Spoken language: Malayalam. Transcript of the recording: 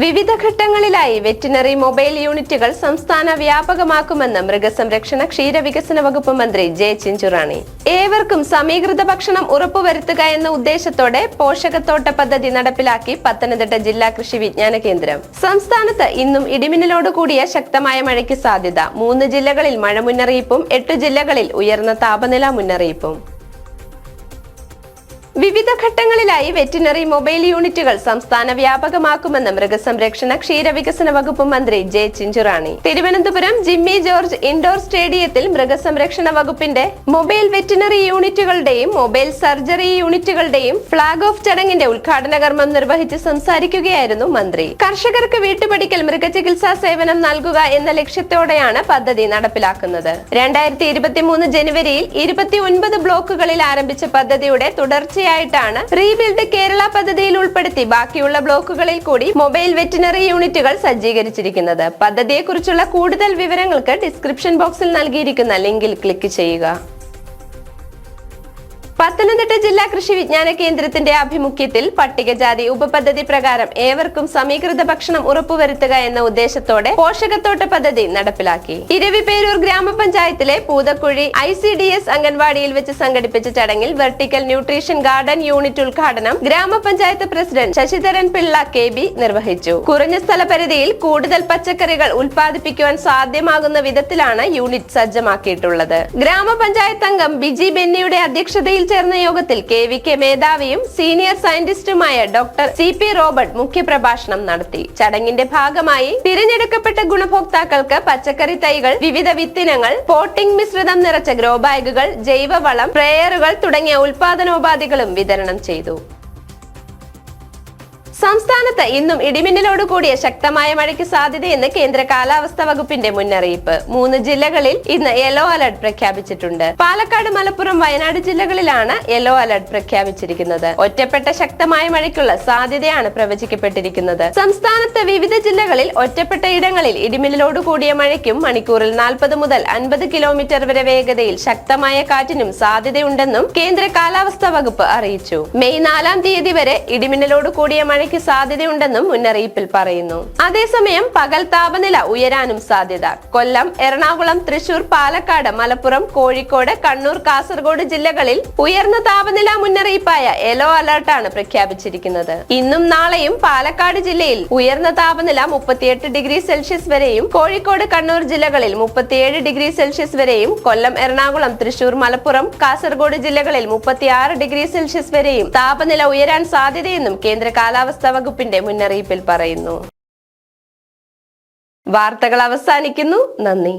വിവിധ ഘട്ടങ്ങളിലായി വെറ്റിനറി മൊബൈൽ യൂണിറ്റുകൾ സംസ്ഥാന വ്യാപകമാക്കുമെന്ന് മൃഗസംരക്ഷണ ക്ഷീരവികസന വകുപ്പ് മന്ത്രി ജെ ചിഞ്ചുറാണി. ഏവർക്കും സമീകൃത ഭക്ഷണം ഉറപ്പുവരുത്തുക എന്ന ഉദ്ദേശത്തോടെ പോഷകത്തോട്ട പദ്ധതി നടപ്പിലാക്കി പത്തനംതിട്ട ജില്ലാ കൃഷി വിജ്ഞാന കേന്ദ്രം. സംസ്ഥാനത്ത് ഇന്നും ഇടിമിന്നലോട് കൂടിയ ശക്തമായ മഴയ്ക്ക് സാധ്യത. മൂന്ന് ജില്ലകളിൽ മഴ മുന്നറിയിപ്പും എട്ട് ജില്ലകളിൽ ഉയർന്ന താപനില മുന്നറിയിപ്പും. വിവിധ ഘട്ടങ്ങളിലായി വെറ്റിനറി മൊബൈൽ യൂണിറ്റുകൾ സംസ്ഥാന വ്യാപകമാക്കുമെന്ന് മൃഗസംരക്ഷണ ക്ഷീരവികസന വകുപ്പ് മന്ത്രി ജെ ചിഞ്ചുറാണി. തിരുവനന്തപുരം ജിമ്മി ജോർജ് ഇൻഡോർ സ്റ്റേഡിയത്തിൽ മൃഗസംരക്ഷണ വകുപ്പിന്റെ മൊബൈൽ വെറ്റിനറി യൂണിറ്റുകളുടെയും മൊബൈൽ സർജറി യൂണിറ്റുകളുടെയും ഫ്ളാഗ് ഓഫ് ചടങ്ങിന്റെ ഉദ്ഘാടന കർമ്മം നിർവഹിച്ച് സംസാരിക്കുകയായിരുന്നു മന്ത്രി. കർഷകർക്ക് വീട്ടുപടിക്കൽ മൃഗചികിത്സാ സേവനം നൽകുക എന്ന ലക്ഷ്യത്തോടെയാണ് പദ്ധതി നടപ്പിലാക്കുന്നത്. രണ്ടായിരത്തി ഇരുപത്തിമൂന്ന് ജനുവരിയിൽ ഇരുപത്തി ഒൻപത് ബ്ലോക്കുകളിൽ ആരംഭിച്ച പദ്ധതിയുടെ തുടർച്ചയായിട്ടാണ് റീബിൽഡ് കേരള പദ്ധതിയിൽ ഉൾപ്പെടുത്തി ബാക്കിയുള്ള ബ്ലോക്കുകളിൽ കൂടി മൊബൈൽ വെറ്റിനറി യൂണിറ്റുകൾ സജ്ജീകരിച്ചിരിക്കുന്നത്. പദ്ധതിയെക്കുറിച്ചുള്ള കൂടുതൽ വിവരങ്ങൾക്ക് ഡിസ്ക്രിപ്ഷൻ ബോക്സിൽ നൽകിയിരിക്കുന്ന ലിങ്കിൽ ക്ലിക്ക് ചെയ്യുക. പത്തനംതിട്ട ജില്ലാ കൃഷി വിജ്ഞാന കേന്ദ്രത്തിന്റെ ആഭിമുഖ്യത്തിൽ പട്ടികജാതി ഉപപദ്ധതി പ്രകാരം ഏവർക്കും സമീകൃത ഭക്ഷണം ഉറപ്പുവരുത്തുക എന്ന ഉദ്ദേശത്തോടെ പോഷകത്തോട്ട പദ്ധതി നടപ്പിലാക്കി. ഇരവിപേരൂർ ഗ്രാമപഞ്ചായത്തിലെ Poothakuzhi I C D S അംഗൻവാടിയിൽ വെച്ച് സംഘടിപ്പിച്ച ചടങ്ങിൽ വെർട്ടിക്കൽ ന്യൂട്രീഷൻ ഗാർഡൻ യൂണിറ്റ് ഉദ്ഘാടനം ഗ്രാമപഞ്ചായത്ത് president Sasidharan Pillai K B നിർവഹിച്ചു. കുറഞ്ഞ സ്ഥലപരിധിയിൽ കൂടുതൽ പച്ചക്കറികൾ ഉൽപ്പാദിപ്പിക്കുവാൻ സാധ്യമാകുന്ന വിധത്തിലാണ് യൂണിറ്റ് സജ്ജമാക്കിയിട്ടുള്ളത്. ഗ്രാമപഞ്ചായത്ത് അംഗം ബിജി ബെന്നിയുടെ അധ്യക്ഷതയിൽ ചേർന്ന യോഗത്തിൽ കെ വി കെ മേധാവിയും സീനിയർ സയന്റിസ്റ്റുമായ ഡോക്ടർ സി പി റോബർട്ട് മുഖ്യപ്രഭാഷണം നടത്തി. ചടങ്ങിന്റെ ഭാഗമായി തിരഞ്ഞെടുക്കപ്പെട്ട ഗുണഭോക്താക്കൾക്ക് പച്ചക്കറി തൈകൾ വിവിധ വിത്തിനങ്ങൾ പോട്ടിംഗ് മിശ്രിതം നിറച്ച ഗ്രോ ബാഗുകൾ ജൈവവളം സ്പ്രേയറുകൾ തുടങ്ങിയ ഉൽപാദനോപാധികളും വിതരണം ചെയ്തു. സംസ്ഥാനത്ത് ഇന്നും ഇടിമിന്നലോട് കൂടിയ ശക്തമായ മഴയ്ക്ക് സാധ്യതയെന്ന് കേന്ദ്ര കാലാവസ്ഥാ വകുപ്പിന്റെ മുന്നറിയിപ്പ്. മൂന്ന് ജില്ലകളിൽ ഇന്ന് യെല്ലോ അലർട്ട് പ്രഖ്യാപിച്ചിട്ടുണ്ട്. പാലക്കാട് മലപ്പുറം വയനാട് ജില്ലകളിലാണ് യെല്ലോ അലർട്ട് പ്രഖ്യാപിച്ചിരിക്കുന്നത്. ഒറ്റപ്പെട്ട ശക്തമായ മഴയ്ക്കുള്ള സാധ്യതയാണ് പ്രവചിക്കപ്പെട്ടിരിക്കുന്നത്. സംസ്ഥാനത്ത് വിവിധ ജില്ലകളിൽ ഒറ്റപ്പെട്ട ഇടങ്ങളിൽ ഇടിമിന്നലോട് കൂടിയ മഴയ്ക്കും മണിക്കൂറിൽ നാൽപ്പത് മുതൽ അൻപത് കിലോമീറ്റർ വരെ വേഗതയിൽ ശക്തമായ കാറ്റിനും സാധ്യതയുണ്ടെന്നും കേന്ദ്ര കാലാവസ്ഥാ വകുപ്പ് അറിയിച്ചു. മെയ് നാലാം തീയതി വരെ ഇടിമിന്നലോട് കൂടിയ മഴയ്ക്ക് സാധ്യതയുണ്ടെന്നും മുന്നറിയിപ്പിൽ പറയുന്നു. അതേസമയം പകൽ താപനില ഉയരാനും സാധ്യത. കൊല്ലം എറണാകുളം തൃശൂർ പാലക്കാട് മലപ്പുറം കോഴിക്കോട് കണ്ണൂർ കാസർഗോഡ് ജില്ലകളിൽ ഉയർന്ന താപനില മുന്നറിയിപ്പായ യെല്ലോ അലർട്ടാണ് പ്രഖ്യാപിച്ചിരിക്കുന്നത്. ഇന്നും നാളെയും പാലക്കാട് ജില്ലയിൽ ഉയർന്ന താപനില മുപ്പത്തിയെട്ട് ഡിഗ്രി സെൽഷ്യസ് വരെയും കോഴിക്കോട് കണ്ണൂർ ജില്ലകളിൽ മുപ്പത്തിയേഴ് ഡിഗ്രി സെൽഷ്യസ് വരെയും കൊല്ലം എറണാകുളം തൃശൂർ മലപ്പുറം കാസർഗോഡ് ജില്ലകളിൽ മുപ്പത്തിയാറ് ഡിഗ്രി സെൽഷ്യസ് വരെയും താപനില ഉയരാൻ സാധ്യതയെന്നും കേന്ദ്ര കാലാവസ്ഥാ വകുപ്പിന്റെ മുന്നറിയിപ്പിൽ പറയുന്നു. വാർത്തകൾ അവസാനിക്കുന്നു. നന്ദി.